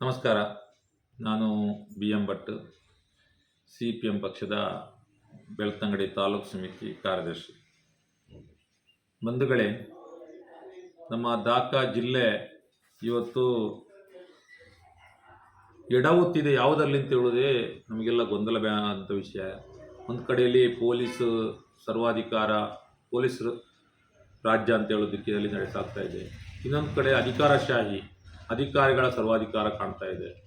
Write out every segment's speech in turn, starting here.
ನಮಸ್ಕಾರ. ನಾನು B M Bhat, C P M ಪಕ್ಷದ ಬೆಳ್ತಂಗಡಿ ತಾಲೂಕು ಸಮಿತಿ ಕಾರ್ಯದರ್ಶಿ. ಬಂಧುಗಳೇ, ನಮ್ಮ ದಾಖಾ ಜಿಲ್ಲೆ ಇವತ್ತು ಎಡವುತ್ತಿದೆ ಯಾವುದರಲ್ಲಿ ಅಂತ ಹೇಳೋದೇ ನಮಗೆಲ್ಲ ಗೊಂದಲ ಬ್ಯಾ ಅಂತ ವಿಷಯ. ಒಂದು ಕಡೆಯಲ್ಲಿ ಪೊಲೀಸ್ ಸರ್ವಾಧಿಕಾರ ಪೊಲೀಸರು ರಾಜ್ಯ ಅಂತ ಹೇಳೋದಕ್ಕೆ ಅಲ್ಲಿ ನಡೆಸಾಗ್ತಾ ಇದೆ. ಇನ್ನೊಂದು ಕಡೆ ಅಧಿಕಾರಶಾಹಿ ಅಧಿಕಾರಿಗಳ ಸರ್ವಾಧಿಕಾರ ಕಾಣ್ತಾ ಇದೆ.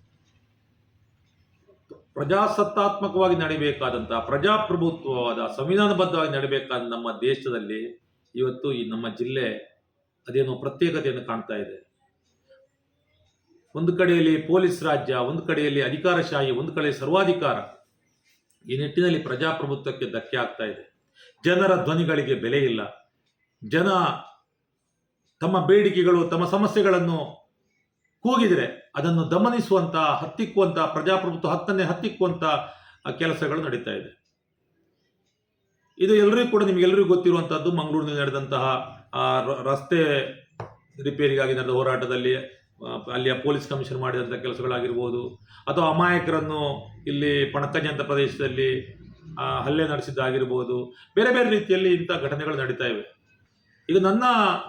ಪ್ರಜಾಸತ್ತಾತ್ಮಕವಾಗಿ ನಡಿಬೇಕಾದಂತಹ ಪ್ರಜಾಪ್ರಭುತ್ವವಾದ, ಸಂವಿಧಾನಬದ್ಧವಾಗಿ ನಡಿಬೇಕಾದ ನಮ್ಮ ದೇಶದಲ್ಲಿ ಇವತ್ತು ಈ ನಮ್ಮ ಜಿಲ್ಲೆ ಅದೇನೋ ಪ್ರತ್ಯೇಕತೆಯನ್ನು ಕಾಣ್ತಾ ಇದೆ. ಒಂದು ಕಡೆಯಲ್ಲಿ ಪೊಲೀಸ್ ರಾಜ್ಯ, ಒಂದು ಕಡೆಯಲ್ಲಿ ಅಧಿಕಾರಶಾಹಿ, ಒಂದು ಕಡೆ ಸರ್ವಾಧಿಕಾರ. ಈ ನಿಟ್ಟಿನಲ್ಲಿ ಪ್ರಜಾಪ್ರಭುತ್ವಕ್ಕೆ ಧಕ್ಕೆ ಆಗ್ತಾ ಇದೆ. ಜನರ ಧ್ವನಿಗಳಿಗೆ ಬೆಲೆ ಇಲ್ಲ. ಜನ ತಮ್ಮ ಬೇಡಿಕೆಗಳು, ತಮ್ಮ ಸಮಸ್ಯೆಗಳನ್ನು ಕೂಗಿದರೆ ಅದನ್ನು ದಮನಿಸುವಂತ ಹತ್ತಿಕ್ಕುವಂಥ ಪ್ರಜಾಪ್ರಭುತ್ವ ಹತ್ತನ್ನೇ ಹತ್ತಿಕ್ಕುವಂಥ ಕೆಲಸಗಳು ನಡೀತಾ ಇದೆ. ಇದು ಎಲ್ಲರಿಗೂ ಕೂಡ ನಿಮಗೆಲ್ಲರಿಗೂ ಗೊತ್ತಿರುವಂಥದ್ದು ಮಂಗಳೂರಿನಲ್ಲಿ ನಡೆದಂತಹ ರಸ್ತೆ ರಿಪೇರಿಗಾಗಿ ನಡೆದ ಹೋರಾಟದಲ್ಲಿ ಅಲ್ಲಿಯ ಪೊಲೀಸ್ ಕಮಿಷನ್ ಮಾಡಿದಂಥ ಕೆಲಸಗಳಾಗಿರ್ಬೋದು, ಅಥವಾ ಅಮಾಯಕರನ್ನು ಇಲ್ಲಿ ಪಣಕಂಜ ಪ್ರದೇಶದಲ್ಲಿ ಹಲ್ಲೆ ನಡೆಸಿದ್ದಾಗಿರ್ಬೋದು ಬೇರೆ ಬೇರೆ ರೀತಿಯಲ್ಲಿ ಇಂಥ ಘಟನೆಗಳು ನಡೀತಾ ಇವೆ. ಇದು ನನ್ನ,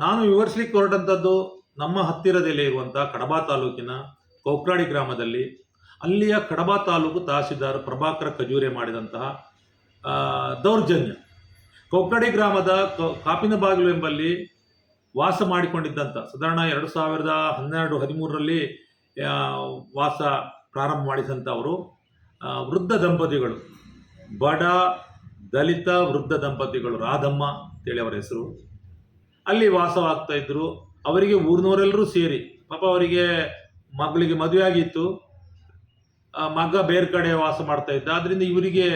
ನಾನು ವಿವರಿಸಲಿಕ್ಕೆ ಹೊರಟಂಥದ್ದು ನಮ್ಮ ಹತ್ತಿರದಲ್ಲೇ ಇರುವಂತಹ ಕಡಬ ತಾಲೂಕಿನ ಕೊಕ್ರಾಡಿ ಗ್ರಾಮದಲ್ಲಿ ಅಲ್ಲಿಯ ಕಡಬ ತಾಲೂಕು ತಹಸೀಲ್ದಾರ್ ಪ್ರಭಾಕರ ಖಜೂರೆ ಮಾಡಿದಂತಹ ದೌರ್ಜನ್ಯ. ಕೋಕ್ರಾಡಿ ಗ್ರಾಮದ ಕಾಪಿನ ಬಾಗಿಲು ಎಂಬಲ್ಲಿ ವಾಸ ಮಾಡಿಕೊಂಡಿದ್ದಂಥ ಸಾಧಾರಣ ಎರಡು ಸಾವಿರದ ಹನ್ನೆರಡು ಹದಿಮೂರರಲ್ಲಿ ವಾಸ ಪ್ರಾರಂಭ ಮಾಡಿದಂಥವರು ವೃದ್ಧ ದಂಪತಿಗಳು. ಬಡ, ದಲಿತ ವೃದ್ಧ ದಂಪತಿಗಳು, ರಾಧಮ್ಮ ಅಂತೇಳಿ ಅವರ ಹೆಸರು. ಅಲ್ಲಿ ವಾಸವಾಗ್ತಾ ಇದ್ರು. ಅವರಿಗೆ ಊರಿನವರೆಲ್ಲರೂ ಸೇರಿ, ಪಾಪ ಅವರಿಗೆ ಮಗಳಿಗೆ ಮದುವೆ ಆಗಿತ್ತು. ಮಗ ಬೇರೆ ಕಡೆ ವಾಸ ಮಾಡ್ತಾ ಇದ್ದ. ಆದ್ರಿಂದ ಇವರಿಗೆ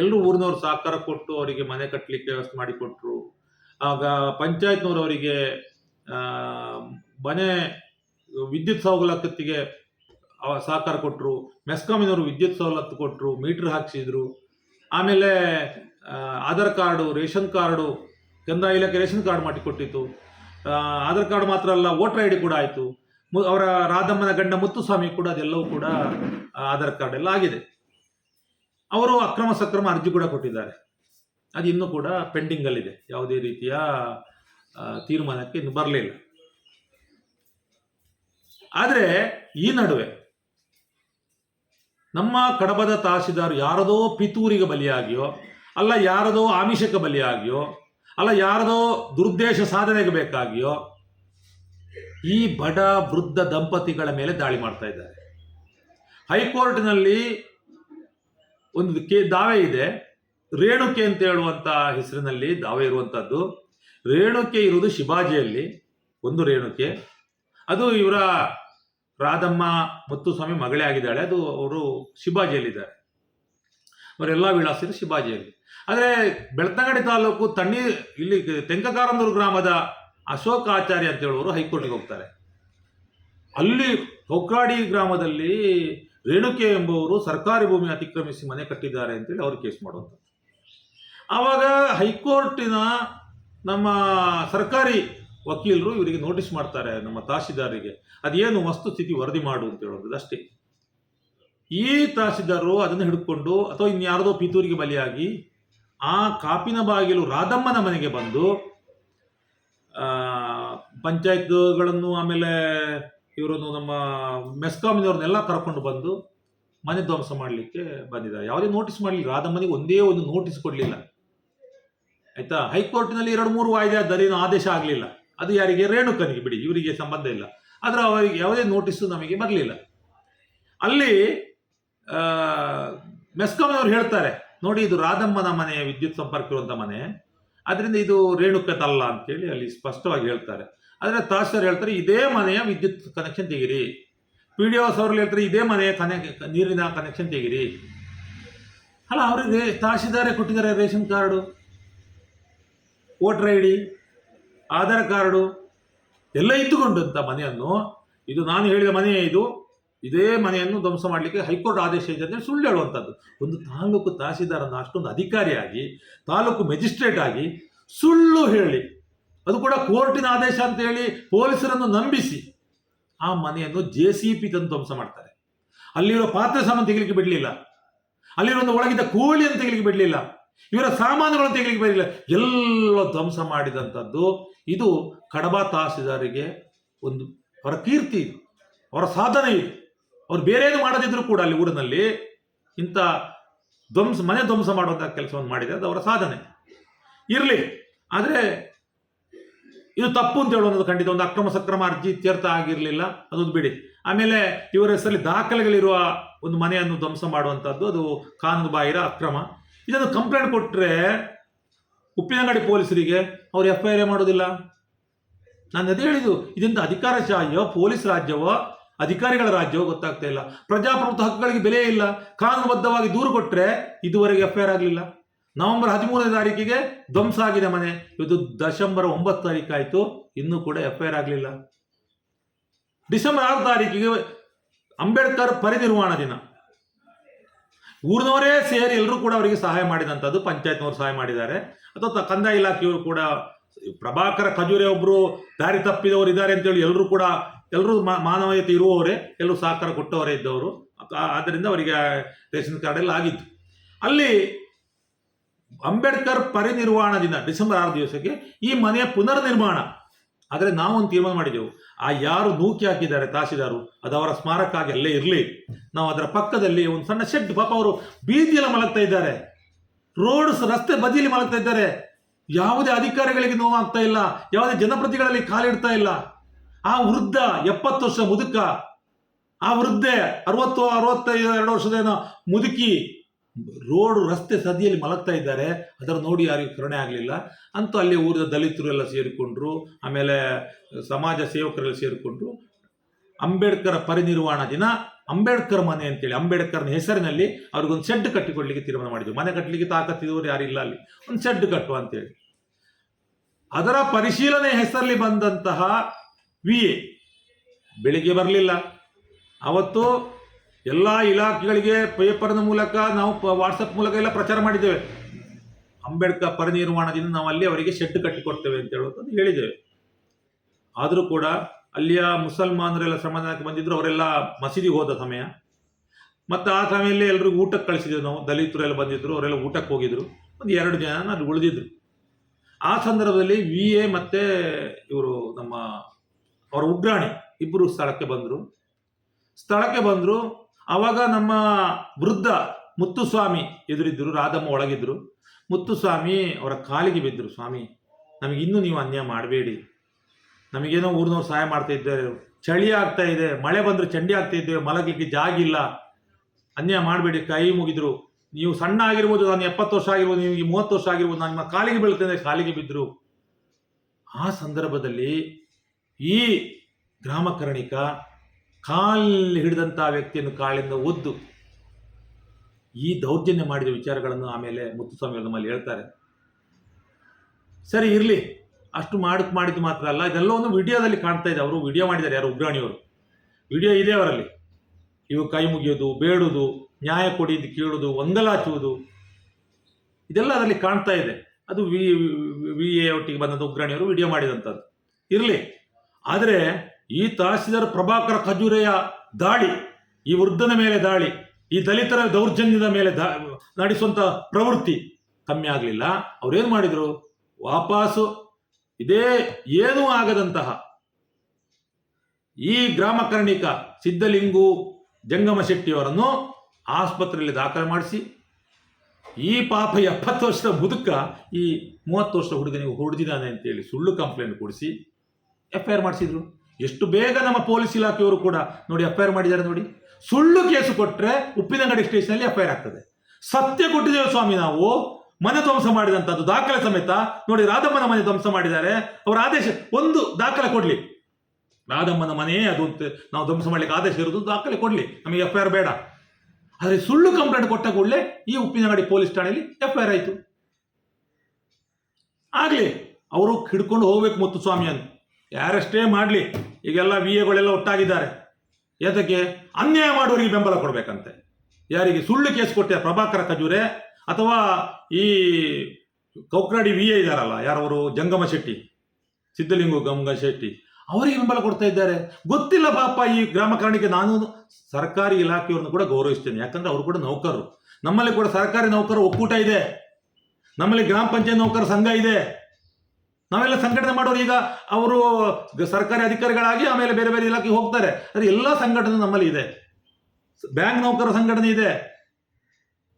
ಎಲ್ಲರೂ ಊರಿನವ್ರು ಸಹಕಾರ ಕೊಟ್ಟು ಅವರಿಗೆ ಮನೆ ಕಟ್ಟಲಿಕ್ಕೆ ವ್ಯವಸ್ಥೆ ಮಾಡಿಕೊಟ್ರು. ಆಗ ಪಂಚಾಯತ್ನವರು ಅವರಿಗೆ ಮನೆ ವಿದ್ಯುತ್ ಸವಲತ್ತಿಗೆ ಸಹಕಾರ ಕೊಟ್ಟರು ಮೆಸ್ಕಾಮಿನವರು ವಿದ್ಯುತ್ ಸವಲತ್ತು ಕೊಟ್ಟರು ಮೀಟರ್ ಹಾಕ್ಸಿದ್ರು. ಆಮೇಲೆ ಆಧಾರ್ ಕಾರ್ಡು, ರೇಷನ್ ಕಾರ್ಡು ಕಂದಾಯ ಇಲಾಖೆ ರೇಷನ್ ಕಾರ್ಡ್ ಮಾಡಿಕೊಟ್ಟಿತ್ತು. ಆಧಾರ್ ಕಾರ್ಡ್ ಮಾತ್ರ ಅಲ್ಲ, ವೋಟರ್ ಐ ಡಿ ಕೂಡ ಆಯಿತು. ಅವರ ರಾಧಮ್ಮನ ಗಂಡ ಮುತ್ತುಸ್ವಾಮಿ ಕೂಡ, ಅದೆಲ್ಲವೂ ಕೂಡ ಆಧಾರ್ ಕಾರ್ಡ್ ಎಲ್ಲ ಆಗಿದೆ. ಅವರು ಅಕ್ರಮ ಸಕ್ರಮ ಅರ್ಜಿ ಕೂಡ ಕೊಟ್ಟಿದ್ದಾರೆ. ಅದು ಇನ್ನೂ ಕೂಡ ಪೆಂಡಿಂಗ್ ಅಲ್ಲಿದೆ. ಯಾವುದೇ ರೀತಿಯ ತೀರ್ಮಾನಕ್ಕೆ ಇನ್ನು ಬರಲಿಲ್ಲ ಆದರೆ, ಈ ನಡುವೆ ನಮ್ಮ ಕಡಬದ ತಹಸೀಲ್ದಾರ್ ಯಾರದೋ ಪಿತೂರಿಗೆ ಬಲಿಯಾಗಿಯೋ, ಅಲ್ಲ ಯಾರದೋ ಆಮಿಷಕ್ಕೆ ಬಲಿಯಾಗಿಯೋ ಅಲ್ಲ, ಯಾರದೋ ದುರುದ್ದೇಶ ಸಾಧನೆಗೆ ಬೇಕಾಗಿಯೋ ಈ ಬಡ ವೃದ್ಧ ದಂಪತಿಗಳ ಮೇಲೆ ದಾಳಿ ಮಾಡ್ತಾ ಇದ್ದಾರೆ. ಹೈಕೋರ್ಟ್ನಲ್ಲಿ ಒಂದು ಕೆ, ದಾವೆ ಇದೆ. ರೇಣುಕೆ ಅಂತ ಹೇಳುವಂತ ಹೆಸರಿನಲ್ಲಿ ದಾವೆ ಇರುವಂತದ್ದು ರೇಣುಕೆ ಇರುವುದು ಶಿವಾಜಿಯಲ್ಲಿ, ಒಂದು ರೇಣುಕೆ. ಅದು ಇವರ ರಾಧಮ್ಮ ಮುತ್ತುಸ್ವಾಮಿ ಮಗಳೇ ಆಗಿದ್ದಾಳೆ. ಅದು ಅವರು ಶಿವಾಜಿಯಲ್ಲಿದ್ದಾರೆ. ಅವರೆಲ್ಲ ವಿಳಾಸ ಶಿವಾಜಿಯಲ್ಲಿ. ಆದರೆ ಬೆಳ್ತಂಗಡಿ ತಾಲೂಕು ತಣ್ಣಿ ಇಲ್ಲಿ ತೆಂಕಕಾರಂದೂರು ಗ್ರಾಮದ ಅಶೋಕ್ ಆಚಾರ್ಯ ಅಂತ ಹೈಕೋರ್ಟ್ಗೆ ಹೋಗ್ತಾರೆ. ಅಲ್ಲಿ ಹೊಕ್ಕಾಡಿ ಗ್ರಾಮದಲ್ಲಿ ರೇಣುಕೆ ಎಂಬುವರು ಸರ್ಕಾರಿ ಭೂಮಿ ಅತಿಕ್ರಮಿಸಿ ಮನೆ ಕಟ್ಟಿದ್ದಾರೆ ಅಂತೇಳಿ ಅವರು ಕೇಸ್ ಮಾಡುವಂಥದ್ದು. ಆವಾಗ ಹೈಕೋರ್ಟಿನ ನಮ್ಮ ಸರ್ಕಾರಿ ವಕೀಲರು ಇವರಿಗೆ ನೋಟಿಸ್ ಮಾಡ್ತಾರೆ ನಮ್ಮ ತಹಸೀಲ್ದಾರಿಗೆ ಅದೇನು ವಸ್ತುಸ್ಥಿತಿ ವರದಿ ಮಾಡು ಅಂತ ಹೇಳೋದು ಅಷ್ಟೇ. ಈ ತಹಸೀಲ್ದಾರರು ಅದನ್ನು ಹಿಡ್ಕೊಂಡು ಅಥವಾ ಇನ್ಯಾರದೋ ಪಿತೂರಿಗೆ ಬಲಿಯಾಗಿ ಆ ಕಾಪಿನ ಬಾಗಿಲು ರಾಧಮ್ಮನ ಮನೆಗೆ ಬಂದು ಪಂಚಾಯತ್ಗಳನ್ನು ಆಮೇಲೆ ಇವರನ್ನು ನಮ್ಮ ಮೆಸ್ಕಾಮಿನವ್ರನ್ನೆಲ್ಲ ಕರ್ಕೊಂಡು ಬಂದು ಮನೆ ಧ್ವಂಸ ಮಾಡಲಿಕ್ಕೆ ಬಂದಿದ್ದಾರೆ. ಯಾವುದೇ ನೋಟಿಸ್ ಮಾಡಲಿಲ್ಲ. ರಾಧಮ್ಮನಿಗೆ ಒಂದೇ ಒಂದು ನೋಟಿಸ್ ಕೊಡಲಿಲ್ಲ. ಆಯ್ತಾ? ಹೈಕೋರ್ಟ್ನಲ್ಲಿ ಎರಡು ಮೂರು ವಾಯ್ದೆ ಆದ್ದರೇನು ಆದೇಶ ಆಗಲಿಲ್ಲ. ಅದು ಯಾರಿಗೆ? ರೇಣುಕನಿಗೆ ಬಿಡಿ ಇವರಿಗೆ ಸಂಬಂಧ ಇಲ್ಲ. ಆದರೆ ಅವರಿಗೆ ಯಾವುದೇ ನೋಟಿಸು ನಮಗೆ ಬರಲಿಲ್ಲ. ಅಲ್ಲಿ ಆ, ಮೆಸ್ಕಾಂನವ್ರು ಹೇಳ್ತಾರೆ ನೋಡಿ, ಇದು ರಾಧಮ್ಮನ ಮನೆ ವಿದ್ಯುತ್ ಸಂಪರ್ಕ ಇರುವಂಥ ಮನೆ. ಅದರಿಂದ ಇದು ರೇಣುಕತಲ್ಲ ಅಂತೇಳಿ ಅಲ್ಲಿ ಸ್ಪಷ್ಟವಾಗಿ ಹೇಳ್ತಾರೆ. ಆದರೆ ತಹಸೀಲ್ದಾರ್ ಹೇಳ್ತಾರೆ, ಇದೇ ಮನೆಯ ವಿದ್ಯುತ್ ಕನೆಕ್ಷನ್ ತೆಗಿರಿ. ಪಿ ಡಿ ಅವ್ರು ಹೇಳ್ತಾರೆ, ಇದೇ ಮನೆಯ ಕನೆ, ನೀರಿನ ಕನೆಕ್ಷನ್ ತೆಗಿರಿ. ಅಲ್ಲ ಅವರಿಗೆ ತಹಸೀಲ್ದಾರೇ ಕೊಟ್ಟಿದ್ದಾರೆ ration card, voter I D, Aadhaar card, ಎಲ್ಲ ಇಟ್ಟುಕೊಂಡಂಥ ಮನೆಯನ್ನು, ಇದು ನಾನು ಹೇಳಿದ ಮನೆಯೇ ಇದು. ಇದೇ ಮನೆಯನ್ನು ಧ್ವಂಸ ಮಾಡಲಿಕ್ಕೆ ಹೈಕೋರ್ಟ್ ಆದೇಶ ಇದೆ ಅಂದರೆ ಸುಳ್ಳು ಹೇಳುವಂಥದ್ದು. ಒಂದು ತಾಲೂಕು ತಹಸೀಲ್ದಾರನ್ನು ಅಷ್ಟೊಂದು ಅಧಿಕಾರಿಯಾಗಿ ತಾಲೂಕು ಮೆಜಿಸ್ಟ್ರೇಟ್ ಆಗಿ ಸುಳ್ಳು ಹೇಳಿ, ಅದು ಕೂಡ ಕೋರ್ಟಿನ ಆದೇಶ ಅಂತ ಹೇಳಿ ಪೊಲೀಸರನ್ನು ನಂಬಿಸಿ ಆ ಮನೆಯನ್ನು ಜೆ ಸಿ ಪಿ ತಂದು ಧ್ವಂಸ ಮಾಡ್ತಾರೆ. ಅಲ್ಲಿರೋ ಪಾತ್ರೆ ಸಾಮಾನು ತೆಗಿಲಿಕ್ಕೆ ಬಿಡಲಿಲ್ಲ. ಅಲ್ಲಿರೋ ಒಂದು ಒಳಗಿದ್ದ ಕೋಳಿಯನ್ನು ತೆಗಿಲಿಕ್ಕೆ ಬಿಡಲಿಲ್ಲ. ಇವರ ಸಾಮಾನುಗಳನ್ನು ತೆಗಿಲಿಕ್ಕೆ ಬಿಡಲಿಲ್ಲ. ಎಲ್ಲ ಧ್ವಂಸ ಮಾಡಿದಂಥದ್ದು. ಇದು ಕಡಬ ತಹಸೀಲ್ದಾರಿಗೆ ಒಂದು ಅವರ ಕೀರ್ತಿ ಇದು. ಅವರ ಸಾಧನೆ ಇದು. ಅವ್ರು ಬೇರೆ ಏನು ಮಾಡದಿದ್ರು ಕೂಡ ಅಲ್ಲಿ ಊರಿನಲ್ಲಿ ಇಂಥ ಧ್ವಂಸ, ಮನೆ ಧ್ವಂಸ ಮಾಡುವಂಥ ಕೆಲಸವನ್ನು ಮಾಡಿದೆ. ಅದು ಅವರ ಸಾಧನೆ. ಇರಲಿ. ಆದರೆ ಇದು ತಪ್ಪು ಅಂತ ಹೇಳುವಂಥದ್ದು ಖಂಡಿತ. ಒಂದು ಅಕ್ರಮ, ಸಕ್ರಮ ಅರ್ಜಿ ಇತ್ಯರ್ಥ ಆಗಿರಲಿಲ್ಲ. ಅದೊಂದು ಬಿಡಿ. ಆಮೇಲೆ ಇವರ ಹೆಸರಲ್ಲಿ ದಾಖಲೆಗಳಿರುವ ಒಂದು ಮನೆಯನ್ನು ಧ್ವಂಸ ಮಾಡುವಂಥದ್ದು ಅದು ಕಾನೂನು ಬಾಹಿರ ಅಕ್ರಮ. ಇದನ್ನು ಕಂಪ್ಲೇಂಟ್ ಕೊಟ್ಟರೆ ಉಪ್ಪಿನಂಗಡಿ ಪೊಲೀಸರಿಗೆ ಅವ್ರು ಎಫ್ ಐ ಆರ್ ಮಾಡೋದಿಲ್ಲ. ನಾನು ಅದೇ ಹೇಳಿದ್ದು, ಇದರಿಂದ ಅಧಿಕಾರಶಾಹಿಯೋ ಪೊಲೀಸ್ ರಾಜ್ಯವೋ ಅಧಿಕಾರಿಗಳ ರಾಜ್ಯವು ಗೊತ್ತಾಗ್ತಾ ಇಲ್ಲ. ಪ್ರಜಾಪ್ರಭುತ್ವ ಹಕ್ಕುಗಳಿಗೆ ಬೆಲೆ ಇಲ್ಲ. ಕಾನೂನುಬದ್ಧವಾಗಿ ದೂರು ಕೊಟ್ಟರೆ ಇದುವರೆಗೆ ಎಫ್ ಐ ಆಗಲಿಲ್ಲ. ನವೆಂಬರ್ ಹದಿಮೂರನೇ ತಾರೀಕಿಗೆ ಧ್ವಂಸ ಆಗಿದೆ ಮನೆ. ಇದು ಡಿಸೆಂಬರ್ ಒಂಬತ್ತು ತಾರೀಕು ಆಯಿತು. ಇನ್ನೂ ಕೂಡ ಎಫ್ ಐ ಆಗಲಿಲ್ಲ. ಡಿಸೆಂಬರ್ ಆರು ತಾರೀಕಿಗೆ ಅಂಬೇಡ್ಕರ್ ಪರಿನಿರ್ವಾಣ ದಿನ. ಊರಿನವರೇ ಸೇರಿ ಎಲ್ಲರೂ ಕೂಡ ಅವರಿಗೆ ಸಹಾಯ ಮಾಡಿದಂಥದ್ದು ಪಂಚಾಯತ್ನವರು ಸಹಾಯ ಮಾಡಿದ್ದಾರೆ. ಅಥವಾ ಕಂದಾಯ ಇಲಾಖೆಯವರು ಕೂಡ, ಪ್ರಭಾಕರ ಖಜೂರೆ ಒಬ್ಬರು ದಾರಿ ತಪ್ಪಿದವರು ಇದ್ದಾರೆ ಅಂತೇಳಿ ಎಲ್ಲರೂ ಕೂಡ ಎಲ್ಲರೂ ಮಾನವೀಯತೆ ಇರುವವರೇ ಎಲ್ಲರೂ ಸಹಕಾರ ಕೊಟ್ಟವರೇ ಇದ್ದವರು. ಆದ್ದರಿಂದ ಅವರಿಗೆ ರೇಷನ್ ಕಾರ್ಡ್ ಎಲ್ಲ ಆಗಿತ್ತು ಅಲ್ಲಿ ಅಂಬೇಡ್ಕರ್ ಪರಿನಿರ್ವಾಣ ದಿನ, ಡಿಸೆಂಬರ್ ಆರು ದಿವಸಕ್ಕೆ ಈ ಮನೆಯ ಪುನರ್ನಿರ್ಮಾಣ. ಆದರೆ ನಾವೊಂದು ತೀರ್ಮಾನ ಮಾಡಿದೆವು. ಆ ಯಾರು ನೂಕಿ ಹಾಕಿದ್ದಾರೆ ತಹಸೀಲ್ದಾರು ಅದು ಅವರ ಸ್ಮಾರಕ ಅಲ್ಲೇ ಇರಲಿ. ನಾವು ಅದರ ಪಕ್ಕದಲ್ಲಿ ಒಂದು ಸಣ್ಣ ಶೆಡ್, ಪಾಪ ಅವರು ಬೀದಿಯಲ್ಲಿ ಮಲಗ್ತಾ ಇದ್ದಾರೆ. ರೋಡ್ ರಸ್ತೆ ಬದಿಯಲ್ಲಿ ಮಲಗ್ತಾ ಇದ್ದಾರೆ. ಯಾವುದೇ ಅಧಿಕಾರಿಗಳಿಗೆ ನೋವಾಗ್ತಾ ಇಲ್ಲ. ಯಾವುದೇ ಜನಪ್ರತಿಗಳಲ್ಲಿ ಕಾಲಿಡ್ತಾ ಇಲ್ಲ. ಆ ವೃದ್ಧ ಎಪ್ಪತ್ತು ವರ್ಷ ಮುದುಕ, ಆ ವೃದ್ಧೆ ಅರವತ್ತು, ಅರವತ್ತೈದು, ಎರಡು ವರ್ಷದೇನೋ ಮುದುಕಿ ರೋಡ್ ರಸ್ತೆ ಸದಿಯಲ್ಲಿ ಮಲಗ್ತಾ ಇದ್ದಾರೆ. ಅದರ ನೋಡಿ ಯಾರಿಗೂ ಕರುಣೆ ಆಗಲಿಲ್ಲ. ಅಂತೂ ಅಲ್ಲಿ ಊರಿನ ದಲಿತರು ಎಲ್ಲ ಸೇರಿಕೊಂಡ್ರು. ಆಮೇಲೆ ಸಮಾಜ ಸೇವಕರೆಲ್ಲ ಸೇರಿಕೊಂಡ್ರು. ಅಂಬೇಡ್ಕರ್ ಪರಿನಿರ್ವಾಣ ದಿನ, ಅಂಬೇಡ್ಕರ್ ಮನೆ ಅಂತೇಳಿ, ಅಂಬೇಡ್ಕರ್ನ ಹೆಸರಿನಲ್ಲಿ ಅವ್ರಿಗೊಂದು ಶೆಡ್ ಕಟ್ಟಿಕೊಡ್ಲಿಕ್ಕೆ ತೀರ್ಮಾನ ಮಾಡಿದ್ರು. ಮನೆ ಕಟ್ಟಲಿಕ್ಕೆ ತಾಕತ್ತಿದವರು ಯಾರಿಲ್ಲ ಅಲ್ಲಿ. ಒಂದು ಶೆಡ್ ಕಟ್ಟುವ ಅಂತೇಳಿ. ಅದರ ಪರಿಶೀಲನೆ ಹೆಸರಲ್ಲಿ ಬಂದಂತಹ ವಿ. ಎ ಬೆಳಿಗ್ಗೆ ಬರಲಿಲ್ಲ. ಅವತ್ತು ಎಲ್ಲ ಇಲಾಖೆಗಳಿಗೆ ಪೇಪರ್ನ ಮೂಲಕ ನಾವು ವಾಟ್ಸಪ್ ಮೂಲಕ ಎಲ್ಲ ಪ್ರಚಾರ ಮಾಡಿದ್ದೇವೆ. ಅಂಬೇಡ್ಕರ್ ಪರಿನಿರ್ವಾಣ ದಿನ ನಾವು ಅಲ್ಲಿ ಅವರಿಗೆ ಶೆಡ್ ಕಟ್ಟಿಕೊಡ್ತೇವೆ ಅಂತ ಹೇಳೋದು ಹೇಳಿದ್ದೇವೆ. ಆದರೂ ಕೂಡ ಅಲ್ಲಿಯ ಮುಸಲ್ಮಾನರೆಲ್ಲ ಸಮಾಧಾನಕ್ಕೆ ಬಂದಿದ್ರು, ಅವರೆಲ್ಲ ಮಸೀದಿಗೆ ಹೋದ ಸಮಯ. ಮತ್ತು ಆ ಸಮಯದಲ್ಲಿ ಎಲ್ಲರಿಗೂ ಊಟಕ್ಕೆ ಕಳಿಸಿದ್ವಿ ನಾವು. ದಲಿತರೆಲ್ಲ ಬಂದಿದ್ರು, ಅವರೆಲ್ಲ ಊಟಕ್ಕೆ ಹೋಗಿದ್ರು. ಒಂದು ಎರಡು ಜನ ಅಲ್ಲಿ ಉಳಿದಿದ್ರು. ಆ ಸಂದರ್ಭದಲ್ಲಿ ವಿ ಎ ಮತ್ತು ಇವರು ನಮ್ಮ ಅವರ ಉಗ್ರಾಣಿ ಇಬ್ಬರು ಸ್ಥಳಕ್ಕೆ ಬಂದರು. ಸ್ಥಳಕ್ಕೆ ಬಂದರು. ಆವಾಗ ನಮ್ಮ ವೃದ್ಧ ಮುತ್ತುಸ್ವಾಮಿ ಎದುರಿದ್ದರು ರಾಧಮ್ಮ ಒಳಗಿದ್ರು. ಮುತ್ತುಸ್ವಾಮಿ ಅವರ ಕಾಲಿಗೆ ಬಿದ್ದರು, ಸ್ವಾಮಿ, ನಮಗೆ ಇನ್ನೂ ನೀವು ಅನ್ಯಾಯ ಮಾಡಬೇಡಿ. ನಮಗೇನೋ ಊರಿನವ್ರು ಸಹಾಯ ಮಾಡ್ತಾ ಇದ್ದಾರೆ. ಚಳಿ ಆಗ್ತಾ ಇದೆ, ಮಳೆ ಬಂದರೆ ಚಂಡಿ ಆಗ್ತಾ ಇದ್ದೇವೆ ಮಲಗಲಿಕ್ಕೆ ಜಾಗಿಲ್ಲ ಅನ್ಯಾಯ ಮಾಡಬೇಡಿ, ಕೈ ಮುಗಿದ್ರು. ನೀವು ಸಣ್ಣ ಆಗಿರ್ಬೋದು, ನಾನು ಎಪ್ಪತ್ತು ವರ್ಷ ಆಗಿರ್ಬೋದು, ನಿಮಗೆ ಮೂವತ್ತು ವರ್ಷ ಆಗಿರ್ಬೋದು, ನಾನು ನಿಮ್ಮ ಕಾಲಿಗೆ ಬೀಳ್ತೇನೆ, ಕಾಲಿಗೆ ಬಿದ್ದರು ಆ ಸಂದರ್ಭದಲ್ಲಿ ಈ ಗ್ರಾಮ ಕರ್ಣಿಕ ಕಾಲಲ್ಲಿ ಹಿಡಿದಂಥ ವ್ಯಕ್ತಿಯನ್ನು ಕಾಲಿಂದ ಒದ್ದು ಈ ದೌರ್ಜನ್ಯ ಮಾಡಿದ ವಿಚಾರಗಳನ್ನು ಆಮೇಲೆ ಮುತ್ತುಸ್ವಾಮಿ ನಮ್ಮಲ್ಲಿ ಹೇಳ್ತಾರೆ ಸರಿ ಇರಲಿ ಅಷ್ಟು ಮಾಡಕ್ ಮಾಡಿದ್ದು ಮಾತ್ರ ಅಲ್ಲ ಇದೆಲ್ಲ ಒಂದು ವಿಡಿಯೋದಲ್ಲಿ ಕಾಣ್ತಾ ಇದೆ ಅವರು ವಿಡಿಯೋ ಮಾಡಿದ್ದಾರೆ ಯಾರು ಉಗ್ರಾಣಿಯವರು ವಿಡಿಯೋ ಇದೆ ಅವರಲ್ಲಿ ಇವು ಕೈ ಮುಗಿಯೋದು ಬೇಡುವುದು ನ್ಯಾಯ ಕೊಡಿ ಅಂತ ಕೇಳೋದು ಒಂದಲಾಚುವುದು ಇದೆಲ್ಲ ಅದರಲ್ಲಿ ಕಾಣ್ತಾ ಇದೆ ಅದು ವಿ ವಿ ಎ ಒಟ್ಟಿಗೆ ಬಂದಂಥ ಉಗ್ರಾಣಿಯವರು ವಿಡಿಯೋ ಮಾಡಿದಂಥದ್ದು ಇರಲಿ ಆದರೆ ಈ ತಹಸೀಲ್ದಾರ್ ಪ್ರಭಾಕರ ಖಜೂರೆಯ ದಾಳಿ, ಈ ವೃದ್ಧನ ಮೇಲೆ ದಾಳಿ, ಈ ದಲಿತರ ದೌರ್ಜನ್ಯದ ಮೇಲೆ ದಾ ನಡೆಸುವಂಥ ಪ್ರವೃತ್ತಿ ಕಮ್ಮಿ ಆಗಲಿಲ್ಲ. ಅವ್ರೇನು ಮಾಡಿದರು? ವಾಪಸ್ಸು, ಇದೇ ಏನೂ ಆಗದಂತಹ ಈ ಗ್ರಾಮ ಕರ್ಣಿಕ ಸಿದ್ಧಲಿಂಗು ಜಂಗಮ ಶೆಟ್ಟಿಯವರನ್ನು ಆಸ್ಪತ್ರೆಯಲ್ಲಿ ದಾಖಲೆ ಮಾಡಿಸಿ, ಈ ಪಾಪ ಎಪ್ಪತ್ತು ವರ್ಷದ ಮುದುಕ ಈ ಮೂವತ್ತು ವರ್ಷದ ಹುಡುಗನಿಗೆ ಹೊಡೆದಿದ್ದಾನೆ ಅಂತೇಳಿ ಸುಳ್ಳು ಕಂಪ್ಲೇಂಟ್ ಕೊಡಿಸಿ ಎಫ್ ಐ ಆರ್ ಮಾಡಿಸಿದ್ರು. ಎಷ್ಟು ಬೇಗ ನಮ್ಮ ಪೊಲೀಸ್ ಇಲಾಖೆಯವರು ಕೂಡ ನೋಡಿ ಎಫ್ ಐ ಮಾಡಿದ್ದಾರೆ ನೋಡಿ. ಸುಳ್ಳು ಕೇಸು ಕೊಟ್ಟರೆ ಉಪ್ಪಿನಂಗಡಿ ಸ್ಟೇಷನಲ್ಲಿ ಎಫ್ ಐ ಆರ್ ಆಗ್ತದೆ. ಸತ್ಯ ಕೊಟ್ಟಿದ್ದೇವೆ ಸ್ವಾಮಿ ನಾವು. ಮನೆ ಧ್ವಂಸ ಮಾಡಿದಂಥದ್ದು ದಾಖಲೆ ಸಮೇತ ನೋಡಿ ರಾಧಮ್ಮನ ಮನೆ ಧ್ವಂಸ ಮಾಡಿದ್ದಾರೆ. ಅವರ ಆದೇಶ ಒಂದು ದಾಖಲೆ ಕೊಡಲಿ. ರಾಧಮ್ಮನ ಮನೆಯೇ ಅದು ಅಂತ ನಾವು ಧ್ವಂಸ ಮಾಡ್ಲಿಕ್ಕೆ ಆದೇಶ ಇರೋದು ದಾಖಲೆ ಕೊಡಲಿ. ನಮಗೆ ಎಫ್ ಐ ಆರ್ ಬೇಡ. ಆದರೆ ಸುಳ್ಳು ಕಂಪ್ಲೇಂಟ್ ಕೊಟ್ಟ ಕೂಡಲೇ ಈ ಉಪ್ಪಿನಂಗಡಿ ಪೊಲೀಸ್ ಠಾಣೆಯಲ್ಲಿ ಎಫ್ ಐ ಆರ್ ಆಯಿತು. ಆಗಲಿ, ಅವರು ಹಿಡ್ಕೊಂಡು ಹೋಗ್ಬೇಕು ಮುತ್ತು ಸ್ವಾಮಿಯನ್ನು. ಯಾರಷ್ಟೇ ಮಾಡಲಿ, ಈಗೆಲ್ಲ ವಿ ಎಗಳೆಲ್ಲ ಒಟ್ಟಾಗಿದ್ದಾರೆ. ಏತಕ್ಕೆ? ಅನ್ಯಾಯ ಮಾಡುವವರಿಗೆ ಬೆಂಬಲ ಕೊಡಬೇಕಂತೆ. ಯಾರಿಗೆ ಸುಳ್ಳು ಕೇಸ್ ಕೊಟ್ಟೆ ಪ್ರಭಾಕರ ಖಜೂರೆ, ಅಥವಾ ಈ ಕೌಕ್ರಾಡಿ ವಿ ಎ ಇದ್ದಾರಲ್ಲ ಯಾರವರು? ಜಂಗಮ ಶೆಟ್ಟಿ, ಸಿದ್ಧಲಿಂಗು ಗಂಗ ಶೆಟ್ಟಿ, ಅವರಿಗೆ ಬೆಂಬಲ ಕೊಡ್ತಾ ಇದ್ದಾರೆ. ಗೊತ್ತಿಲ್ಲ ಪಾಪ ಈ ಗ್ರಾಮ ನಾನು ಸರ್ಕಾರಿ ಇಲಾಖೆಯವ್ರನ್ನ ಕೂಡ ಗೌರವಿಸ್ತೇನೆ. ಯಾಕಂದ್ರೆ ಅವರು ಕೂಡ ನೌಕರರು. ನಮ್ಮಲ್ಲಿ ಕೂಡ ಸರ್ಕಾರಿ ನೌಕರ ಒಕ್ಕೂಟ ಇದೆ. ನಮ್ಮಲ್ಲಿ ಗ್ರಾಮ ಪಂಚಾಯತ್ ನೌಕರ ಸಂಘ ಇದೆ. ನಾವೆಲ್ಲ ಸಂಘಟನೆ ಮಾಡೋರು ಈಗ ಅವರು ಸರ್ಕಾರಿ ಅಧಿಕಾರಿಗಳಾಗಿ ಆಮೇಲೆ ಬೇರೆ ಬೇರೆ ಇಲಾಖೆಗೆ ಹೋಗ್ತಾರೆ. ಅದು ಎಲ್ಲ ಸಂಘಟನೆ ನಮ್ಮಲ್ಲಿ ಇದೆ. ಬ್ಯಾಂಕ್ ನೌಕರ ಸಂಘಟನೆ ಇದೆ.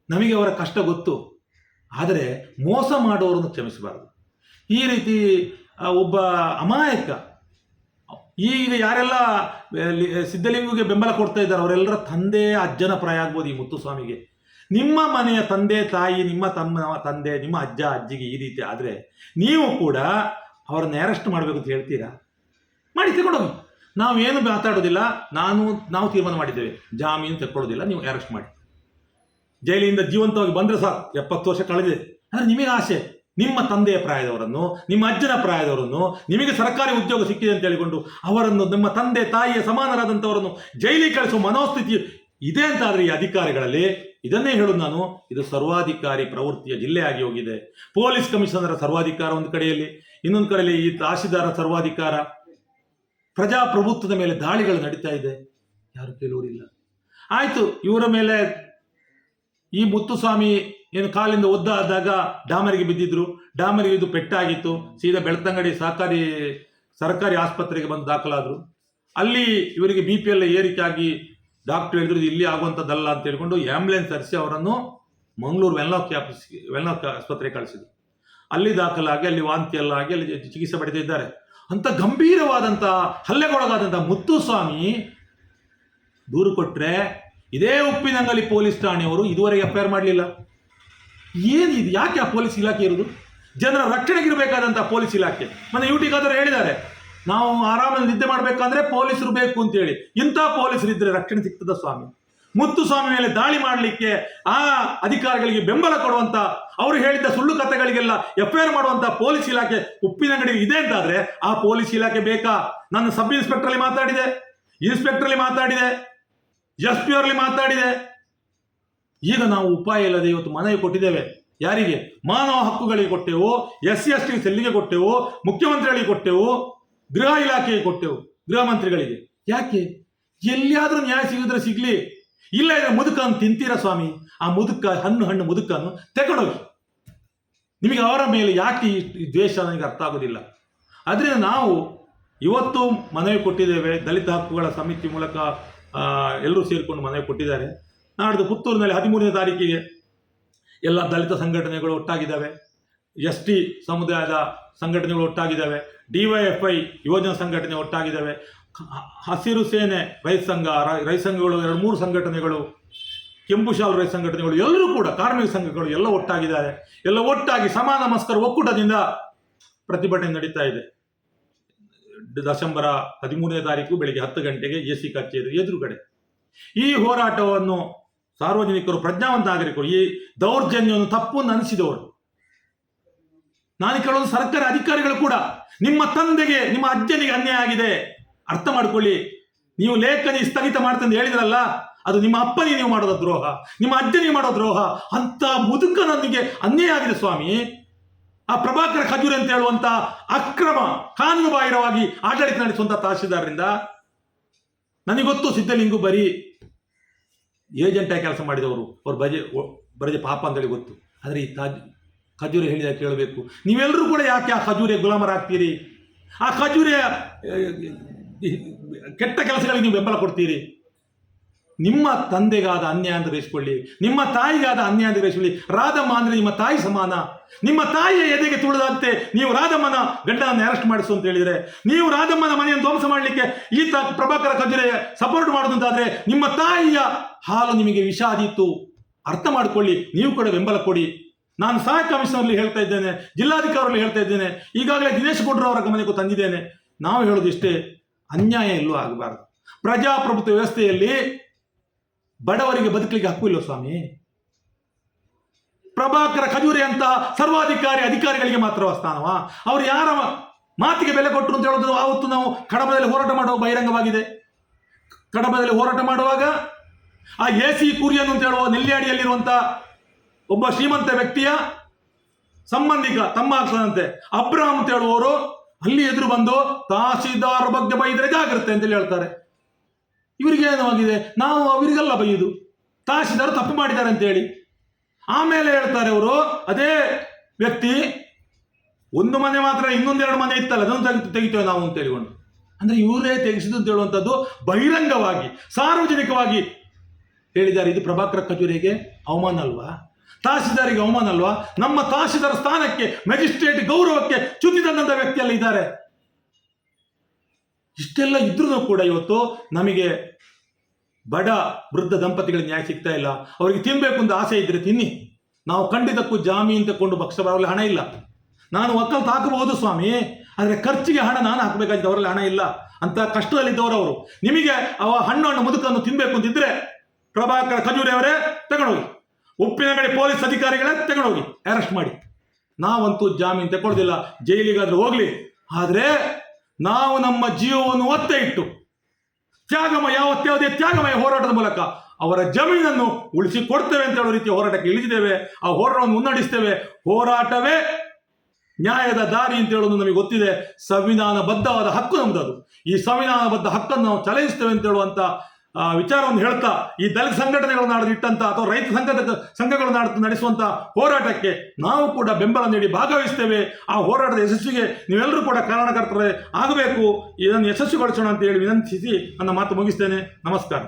ನಮಗೆ ಅವರ ಕಷ್ಟ ಗೊತ್ತು. ಆದರೆ ಮೋಸ ಮಾಡುವವರನ್ನು ಕ್ಷಮಿಸಬಾರದು. ಈ ರೀತಿ ಒಬ್ಬ ಅಮಾಯಕ ಈಗ ಯಾರೆಲ್ಲ ಸಿದ್ಧಲಿಂಗಿಗೆ ಬೆಂಬಲ ಕೊಡ್ತಾ ಇದ್ದಾರೆ, ಅವರೆಲ್ಲರ ತಂದೆ, ಅಜ್ಜನ ಪ್ರಾಯ ಆಗ್ಬೋದು ಈ ಮುತ್ತುಸ್ವಾಮಿಗೆ. ನಿಮ್ಮ ಮನೆಯ ತಂದೆ, ತಾಯಿ, ನಿಮ್ಮ ತಮ್ಮ ತಂದೆ, ನಿಮ್ಮ ಅಜ್ಜ, ಅಜ್ಜಿಗೆ ಈ ರೀತಿ ಆದರೆ ನೀವು ಕೂಡ ಅವ್ರನ್ನ ಅರೆಸ್ಟ್ ಮಾಡಬೇಕು ಅಂತ ಹೇಳ್ತೀರಾ? ಮಾಡಿ ತಗೊಂಡೋಗಿ ನಾವೇನು ಮಾತಾಡೋದಿಲ್ಲ, ನಾನು, ನಾವು ತೀರ್ಮಾನ ಮಾಡಿದ್ದೇವೆ. ಜಾಮೀನು ತಗೊಳ್ಳೋದಿಲ್ಲ ನೀವು ಅರೆಸ್ಟ್ ಮಾಡಿ. ಜೈಲಿನಿಂದ ಜೀವಂತವಾಗಿ ಬಂದರೆ ಸಾಕು. ಎಪ್ಪತ್ತು ವರ್ಷ ಕಳೆದಿದೆ. ಅಂದರೆ ನಿಮಗೆ ಆಸೆ. ನಿಮ್ಮ ತಂದೆಯ ಪ್ರಾಯದವರನ್ನು, ನಿಮ್ಮ ಅಜ್ಜನ ಪ್ರಾಯದವರನ್ನು, ನಿಮಗೆ ಸರ್ಕಾರಿ ಉದ್ಯೋಗ ಸಿಕ್ಕಿದೆ ಅಂತ ಹೇಳಿಕೊಂಡು ಅವರನ್ನು, ನಿಮ್ಮ ತಂದೆ, ತಾಯಿಯ ಸಮಾನರಾದಂಥವರನ್ನು ಜೈಲಿಗೆ ಕಳಿಸುವ ಮನೋಸ್ಥಿತಿ ಇದೆ ಅಂತಾದರೆ ಈ ಅಧಿಕಾರಿಗಳಲ್ಲಿ ಇದನ್ನೇ ಹೇಳೋದು ನಾನು, ಇದು ಸರ್ವಾಧಿಕಾರಿ ಪ್ರವೃತ್ತಿಯ ಜಿಲ್ಲೆ ಆಗಿ ಹೋಗಿದೆ. ಪೊಲೀಸ್ ಕಮಿಷನರ ಸರ್ವಾಧಿಕಾರ ಒಂದು ಕಡೆಯಲ್ಲಿ, ಇನ್ನೊಂದು ಕಡೆಯಲ್ಲಿ ಈ ತಹಶೀಲ್ದಾರ ಸರ್ವಾಧಿಕಾರ. ಪ್ರಜಾಪ್ರಭುತ್ವದ ಮೇಲೆ ದಾಳಿಗಳು ನಡೀತಾ ಇದೆ. ಯಾರು ಕೇಳುವರಿಲ್ಲ ಆಯಿತು, ಇವರ ಮೇಲೆ ಈ ಮುತ್ತುಸ್ವಾಮಿ ಏನು ಕಾಲಿಂದ ಒದ್ದಾದಾಗ ಡಾಮರಿಗೆ ಬಿದ್ದಿದ್ರು. ಡಾಮರಿಗೆ ಇದು ಪೆಟ್ಟಾಗಿತ್ತು. ಸೀದಾ ಬೆಳ್ತಂಗಡಿ ಸಹಕಾರಿ ಸರ್ಕಾರಿ ಆಸ್ಪತ್ರೆಗೆ ಬಂದು ದಾಖಲಾದರು. ಅಲ್ಲಿ ಇವರಿಗೆ ಬಿ ಪಿ ಎಲ್ ಏರಿಕೆ ಆಗಿ ಡಾಕ್ಟರ್ ಹೇಳಿದ್ರು ಇಲ್ಲಿ ಆಗುವಂಥದ್ದಲ್ಲ ಅಂತ ಹೇಳ್ಕೊಂಡು ಆ್ಯಂಬುಲೆನ್ಸ್ ತರಿಸಿ ಅವರನ್ನು ಮಂಗಳೂರು ವೆನ್ಲಾಕ್ ಆಫೀಸ್ ವೆನ್ಲಾಕ್ ಆಸ್ಪತ್ರೆಗೆ ಕಳಿಸಿದ್ರು. ಅಲ್ಲಿ ದಾಖಲಾಗಿ, ಅಲ್ಲಿ ವಾಂತಿ ಎಲ್ಲ ಆಗಿ ಅಲ್ಲಿ ಚಿಕಿತ್ಸೆ ಪಡಿತಾ ಇದ್ದಾರೆ. ಅಂತ ಗಂಭೀರವಾದಂಥ, ಹಲ್ಲೆಗೊಳಗಾದಂಥ ಮುತ್ತುಸ್ವಾಮಿ ದೂರು ಕೊಟ್ಟರೆ ಇದೇ ಉಪ್ಪಿನಂಗಲಿ ಪೊಲೀಸ್ ಠಾಣೆಯವರು ಇದುವರೆಗೆ ಎಫ್ ಆರ್ ಮಾಡಲಿಲ್ಲ. ಏನಿದು ಯಾಕೆ ಆ ಪೊಲೀಸ್ ಇಲಾಖೆ ಇರೋದು? ಜನರ ರಕ್ಷಣೆಗಿರಬೇಕಾದಂಥ ಪೊಲೀಸ್ ಇಲಾಖೆ. ಮನೆ ಯು ಟಿ ಖಾದರ್ ಹೇಳಿದ್ದಾರೆ. ನಾವು ಆರಾಮಲ್ಲಿ ನಿದ್ದೆ ಮಾಡಬೇಕಂದ್ರೆ ಪೊಲೀಸರು ಬೇಕು ಅಂತೇಳಿ. ಇಂಥ ಪೊಲೀಸರು ಇದ್ರೆ ರಕ್ಷಣೆ ಸಿಗ್ತದ ಸ್ವಾಮಿ? ಮುತ್ತು ಸ್ವಾಮಿ ಮೇಲೆ ದಾಳಿ ಮಾಡಲಿಕ್ಕೆ ಆ ಅಧಿಕಾರಿಗಳಿಗೆ ಬೆಂಬಲ ಕೊಡುವಂತ, ಅವರು ಹೇಳಿದ ಸುಳ್ಳು ಕಥೆಗಳಿಗೆಲ್ಲ ಎಫ್ ಐ ಆರ್ ಮಾಡುವಂತ ಪೊಲೀಸ್ ಇಲಾಖೆ ಉಪ್ಪಿನಂಗಡಿ ಇದೆ ಅಂತಾದ್ರೆ ಆ ಪೊಲೀಸ್ ಇಲಾಖೆ ಬೇಕಾ? ನಾನು ಸಬ್ ಇನ್ಸ್ಪೆಕ್ಟರ್ ಅಲ್ಲಿ ಮಾತಾಡಿದೆ ಇನ್ಸ್ಪೆಕ್ಟರ್ ಅಲ್ಲಿ ಮಾತಾಡಿದೆ ಎಸ್ ಪಿ ಅವರಲ್ಲಿ ಮಾತಾಡಿದೆ. ಈಗ ನಾವು ಉಪಾಯ ಇಲ್ಲದೆ ಇವತ್ತು ಮನವಿ ಕೊಟ್ಟಿದ್ದೇವೆ. ಯಾರಿಗೆ? ಮಾನವ ಹಕ್ಕುಗಳಿಗೆ ಕೊಟ್ಟೆವು, ಎಸ್ ಸಿ ಎಸ್ ಟಿ ಸೆಲ್ಲಿಗೆ ಕೊಟ್ಟೆವು, ಮುಖ್ಯಮಂತ್ರಿಗಳಿಗೆ ಕೊಟ್ಟೆವು ಗೃಹ ಇಲಾಖೆಗೆ ಕೊಟ್ಟೆವು, ಗೃಹ ಮಂತ್ರಿಗಳಿಗೆ. ಯಾಕೆ? ಎಲ್ಲಿಯಾದ್ರೂ ನ್ಯಾಯ ಸಿಗಿದ್ರೆ ಸಿಗ್ಲಿ. ಇಲ್ಲ ಇದ್ರೆ ಮುದುಕನ್ನು ತಿಂತೀರಾ ಸ್ವಾಮಿ? ಆ ಮುದುಕ, ಹಣ್ಣು ಹಣ್ಣು ಮುದುಕನ್ನು ತಗೊಂಡೋಗಿ ನಿಮಗೆ ಅವರ ಮೇಲೆ ಯಾಕೆ ಈ ದ್ವೇಷ ನನಗೆ ಅರ್ಥ ಆಗೋದಿಲ್ಲ? ಅದರಿಂದ ನಾವು ಇವತ್ತು ಮನವಿ ಕೊಟ್ಟಿದ್ದೇವೆ, ದಲಿತ ಹಕ್ಕುಗಳ ಸಮಿತಿ ಮೂಲಕ ಎಲ್ಲರೂ ಸೇರಿಕೊಂಡು ಮನವಿ ಕೊಟ್ಟಿದ್ದಾರೆ. ನಾಡ್ದು ಪುತ್ತೂರಿನಲ್ಲಿ ಹದಿಮೂರನೇ ತಾರೀಕಿಗೆ ಎಲ್ಲ ದಲಿತ ಸಂಘಟನೆಗಳು ಒಟ್ಟಾಗಿದ್ದಾವೆ. ಎಸ್ ಟಿ ಸಮುದಾಯದ ಸಂಘಟನೆಗಳು ಒಟ್ಟಾಗಿದ್ದಾವೆ. ಐ ಯುವಜನ ಸಂಘಟನೆ ಒಟ್ಟಾಗಿದ್ದಾವೆ. ಹಸಿರು ಸೇನೆ ರೈತ ಸಂಘ ರೈತ ಸಂಘಗಳು, ಎರಡು ಮೂರು ಸಂಘಟನೆಗಳು, ಕೆಂಪು ಶಾಲು ರೈತ ಸಂಘಟನೆಗಳು, ಎಲ್ಲರೂ ಕೂಡ ಕಾರ್ಮಿಕ ಸಂಘಗಳು ಎಲ್ಲ ಒಟ್ಟಾಗಿದ್ದಾರೆ. ಎಲ್ಲ ಒಟ್ಟಾಗಿ ಸಮಾನ ಮಸ್ಕರ ಒಕ್ಕೂಟದಿಂದ ಪ್ರತಿಭಟನೆ ನಡೀತಾ ಇದೆ. ಡಿಸೆಂಬರ ಹದಿಮೂರನೇ ತಾರೀಕು ಬೆಳಿಗ್ಗೆ ಹತ್ತು ಗಂಟೆಗೆ ಎ ಸಿ ಕಚೇರಿ ಎದುರುಗಡೆ. ಈ ಹೋರಾಟವನ್ನು ಸಾರ್ವಜನಿಕರು ಪ್ರಜ್ಞಾವಂತ ನಾಗರಿಕರು, ಈ ದೌರ್ಜನ್ಯವನ್ನು ತಪ್ಪು ಅನಿಸಿದವರು ನಾನು ಕೇಳೋದು ಸರ್ಕಾರಿ ಅಧಿಕಾರಿಗಳು ಕೂಡ. ನಿಮ್ಮ ತಂದೆಗೆ, ನಿಮ್ಮ ಅಜ್ಜನಿಗೆ ಅನ್ಯಾಯ ಆಗಿದೆ. ಅರ್ಥ ಮಾಡ್ಕೊಳ್ಳಿ. ನೀವು ಲೇಖನಿ ಸ್ಥಗಿತ ಮಾಡ್ತಂದು ಹೇಳಿದ್ರಲ್ಲ, ಅದು ನಿಮ್ಮ ಅಪ್ಪನಿಗೆ ನೀವು ಮಾಡೋದ ದ್ರೋಹ, ನಿಮ್ಮ ಅಜ್ಜನಿಗೆ ಮಾಡೋ ದ್ರೋಹ. ಅಂತ ಮುದುಕನೊಂದಿಗೆ ಅನ್ಯಾಯ ಆಗಿದೆ ಸ್ವಾಮಿ. ಆ ಪ್ರಭಾಕರ ಖಜೂರಿ ಅಂತ ಹೇಳುವಂತ ಅಕ್ರಮ ಕಾನೂನು ಬಾಹಿರವಾಗಿ ಆಡಳಿತ ನಡೆಸುವಂತ ತಹಶೀಲ್ದಾರರಿಂದ ನನಗೆ ಗೊತ್ತು ಸಿದ್ಧಲಿಂಗು ಬರೀ ಏಜೆಂಟ್ ಆಗಿ ಕೆಲಸ ಮಾಡಿದವರು. ಅವ್ರು ಬಜೆ ಬರದೆ ಪಾಪ ಅಂತೇಳಿ ಗೊತ್ತು. ಆದರೆ ಈ ತಾಜ್ ಖಜೂರಿ ಹೇಳಿದ ಕೇಳಬೇಕು. ನೀವೆಲ್ಲರೂ ಕೂಡ ಯಾಕೆ ಆ ಖಜೂರಿಯ ಗುಲಾಮರಾಗ್ತೀರಿ? ಆ ಖಜೂರಿಯ ಕೆಟ್ಟ ಕೆಲಸಗಳಿಗೆ ನೀವು ಬೆಂಬಲ ಕೊಡ್ತೀರಿ. ನಿಮ್ಮ ತಂದೆಗಾದ ಅನ್ಯಾಯ ಅಂತ ಗ್ರಹಿಸಿಕೊಳ್ಳಿ ನಿಮ್ಮ ತಾಯಿಗಾದ ಅನ್ಯಾಯ ಅಂತ ಗ್ರಹಿಸಿಕೊಳ್ಳಿ ರಾಧಮ್ಮ ಅಂದರೆ ನಿಮ್ಮ ತಾಯಿ ಸಮಾನ. ನಿಮ್ಮ ತಾಯಿಯ ಎದೆಗೆ ತುಳಿದಂತೆ ನೀವು ರಾಧಮ್ಮನ ಗಂಡನನ್ನು ಅರೆಸ್ಟ್ ಮಾಡಿಸು ಅಂತ ಹೇಳಿದರೆ, ನೀವು ರಾಧಮ್ಮನ ಮನೆಯನ್ನು ಧ್ವಂಸ ಮಾಡಲಿಕ್ಕೆ ಈತ ಪ್ರಭಾಕರ ಕಜುರೆ ಸಪೋರ್ಟ್ ಮಾಡೋದಂತಾದ್ರೆ ನಿಮ್ಮ ತಾಯಿಯ ಹಾಲು ನಿಮಗೆ ವಿಷಾದಿತ್ತು. ಅರ್ಥ ಮಾಡಿಕೊಳ್ಳಿ, ನೀವು ಕೂಡ ಬೆಂಬಲ ಕೊಡಿ. ನಾನು ಸಹಾಯಕ ಕಮಿಷನರ್ಲಿ ಹೇಳ್ತಾ ಇದ್ದೇನೆ ಜಿಲ್ಲಾಧಿಕಾರಿಯಲ್ಲಿ ಹೇಳ್ತಾ ಇದ್ದೇನೆ, ಈಗಾಗಲೇ ದಿನೇಶ್ ಗೌಡ್ರು ಅವರ ಗಮನಕ್ಕೂ ತಂದಿದ್ದೇನೆ. ನಾವು ಹೇಳೋದು ಇಷ್ಟೇ, ಅನ್ಯಾಯ ಎಲ್ಲೂ ಆಗಬಾರದು. ಪ್ರಜಾಪ್ರಭುತ್ವ ವ್ಯವಸ್ಥೆಯಲ್ಲಿ ಬಡವರಿಗೆ ಬದುಕಲಿಕ್ಕೆ ಹಕ್ಕು ಇಲ್ಲ ಸ್ವಾಮಿ? ಪ್ರಭಾಕರ ಖಜೂರಿ ಅಂತ ಸರ್ವಾಧಿಕಾರಿ ಅಧಿಕಾರಿಗಳಿಗೆ ಮಾತ್ರ ಸ್ಥಾನವ? ಅವ್ರು ಯಾರ ಮಾತಿಗೆ ಬೆಲೆ ಕೊಟ್ಟರು ಅಂತ ಹೇಳೋದು ಆವತ್ತು ನಾವು ಕಡಬದಲ್ಲಿ ಹೋರಾಟ ಮಾಡುವ ಬಹಿರಂಗವಾಗಿದೆ. ಕಡಬದಲ್ಲಿ ಹೋರಾಟ ಮಾಡುವಾಗ ಆ ಎ ಸಿ ಕುರಿಯನ್ ಅಂತ ಹೇಳುವ ನೆಲ್ಲಿಯಾಡಿಯಲ್ಲಿರುವಂತ ಒಬ್ಬ ಶ್ರೀಮಂತ ವ್ಯಕ್ತಿಯ ಸಂಬಂಧಿಕ, ತಮ್ಮ ಆಗ್ತದಂತೆ ಅಬ್ರಾಹಂ ಅಂತ ಹೇಳುವವರು ಅಲ್ಲಿ ಎದುರು ಬಂದು ತಹಸೀಲ್ದಾರ್ ಬಗ್ಗೆ ಬೈದರೆ ಜಾಗ್ರತೆ ಅಂತೇಳಿ ಹೇಳ್ತಾರೆ. ಇವರಿಗೆ ಏನವಾಗಿದೆ ನಾವು ಅವರಿಗೆಲ್ಲ ಬೈಯುದು. ತಹಸೀಲ್ದಾರ್ ತಪ್ಪು ಮಾಡಿದ್ದಾರೆ ಅಂತೇಳಿ ಆಮೇಲೆ ಹೇಳ್ತಾರೆ ಅವರು, ಅದೇ ವ್ಯಕ್ತಿ ಒಂದು ಮನೆ ಮಾತ್ರ ಇನ್ನೊಂದೆರಡು ಮನೆ ಇತ್ತಲ್ಲ, ಅದನ್ನು ತೆಗಿ ತೆಗಿತೇವೆ ನಾವು ಅಂತ ಹೇಳಿಕೊಂಡು. ಅಂದ್ರೆ ಇವರೇ ತೆಗೆಸಿದ್ದು ಅಂತ ಹೇಳುವಂಥದ್ದು ಬಹಿರಂಗವಾಗಿ, ಸಾರ್ವಜನಿಕವಾಗಿ ಹೇಳಿದ್ದಾರೆ. ಇದು ಪ್ರಭಾಕರ ಕಚೂರಿಗೆ ಅವಮಾನ ಅಲ್ವಾ? ತಹಸೀಲ್ದಾರಿಗೆ ಅವಮಾನ ಅಲ್ವಾ? ನಮ್ಮ ತಹಸೀಲ್ದಾರ್ ಸ್ಥಾನಕ್ಕೆ ಮ್ಯಾಜಿಸ್ಟ್ರೇಟ್ ಗೌರವಕ್ಕೆ ಚ್ಯುತಿ ತಂದಂತ ವ್ಯಕ್ತಿಯಲ್ಲ ಇದ್ದಾರೆ. ಇಷ್ಟೆಲ್ಲ ಇದ್ರೂ ಕೂಡ ಇವತ್ತು ನಮಗೆ ಬಡ ವೃದ್ಧ ದಂಪತಿಗಳಿಗೆ ನ್ಯಾಯ ಸಿಗ್ತಾ ಇಲ್ಲ. ಅವರಿಗೆ ತಿನ್ಬೇಕು ಅಂತ ಆಸೆ ಇದ್ರೆ ತಿನ್ನಿ. ನಾವು ಖಂಡಿತಕ್ಕೂ ಜಾಮೀನು ತಗೊಂಡು ಭಕ್ಷ ಬರಲಿ ಹಣ ಇಲ್ಲ. ನಾನು ಒಕ್ಕಲ್ತು ಹಾಕಬಹುದು ಸ್ವಾಮಿ, ಆದರೆ ಖರ್ಚಿಗೆ ಹಣ ನಾನು ಹಾಕಬೇಕಾಗಿದ್ದು ಅವರಲ್ಲಿ ಹಣ ಇಲ್ಲ. ಅಂತ ಕಷ್ಟದಲ್ಲಿದ್ದವರು ಅವರು. ನಿಮಗೆ ಅವ ಹಣ್ಣು ಹಣ್ಣು ಮುದುಕನ್ನು ತಿನ್ಬೇಕು ಅಂತಿದ್ರೆ ಪ್ರಭಾಕರ ಖಜೂರಿ ಅವರೇ ತಗೊಂಡೋಗಿ. ಉಪ್ಪಿನಗಡಿ ಪೊಲೀಸ್ ಅಧಿಕಾರಿಗಳೇ ತಗೊಂಡೋಗಿ ಅರೆಸ್ಟ್ ಮಾಡಿ. ನಾವಂತೂ ಜಾಮೀನು ತಗೊಳ್ಳೋದಿಲ್ಲ ಜೈಲಿಗಾದ್ರೂ ಹೋಗ್ಲಿ. ಆದರೆ ನಾವು ನಮ್ಮ ಜೀವವನ್ನು ಒತ್ತೆ ಇಟ್ಟು ತ್ಯಾಗಮಯ ಯಾವತ್ಯಾವುದೇ ತ್ಯಾಗಮಯ ಹೋರಾಟದ ಮೂಲಕ ಅವರ ಜಮೀನನ್ನು ಉಳಿಸಿ ಕೊಡ್ತೇವೆ ಅಂತ ಹೇಳೋ ರೀತಿ ಹೋರಾಟಕ್ಕೆ ಇಳಿದಿದ್ದೇವೆ. ಆ ಹೋರಾಟವನ್ನು ಮುನ್ನಡೆಸ್ತೇವೆ. ಹೋರಾಟವೇ ನ್ಯಾಯದ ದಾರಿ ಅಂತ ಹೇಳೋದು ನಮಗೆ ಗೊತ್ತಿದೆ. ಸಂವಿಧಾನಬದ್ಧವಾದ ಹಕ್ಕು ನಮ್ದದು. ಈ ಸಂವಿಧಾನಬದ್ಧ ಹಕ್ಕನ್ನು ನಾವು ಚಲಾಯಿಸ್ತೇವೆ ಅಂತ ಹೇಳುವಂತ ಆ, ವಿಚಾರವನ್ನು ಹೇಳ್ತಾ ಈ ದಲಿತ ಸಂಘಟನೆಗಳನ್ನು ನಾಡು ಇಟ್ಟಂತ ಅಥವಾ ರೈತ ಸಂಘದ ಸಂಘಗಳನ್ನು ನಾಡು ನಡೆಸುವಂತ ಹೋರಾಟಕ್ಕೆ ನಾವು ಕೂಡ ಬೆಂಬಲ ನೀಡಿ ಭಾಗವಹಿಸ್ತೇವೆ. ಆ ಹೋರಾಟದ ಯಶಸ್ವಿಗೆ ನೀವೆಲ್ಲರೂ ಕೂಡ ಕಾರಣಕರ್ತರೇ ಆಗಬೇಕು. ಇದನ್ನು ಯಶಸ್ವಿಗೊಳಿಸೋಣ ಅಂತ ಹೇಳಿ ವಿನಂತಿಸಿ ನನ್ನ ಮಾತು ಮುಗಿಸ್ತೇನೆ. ನಮಸ್ಕಾರ.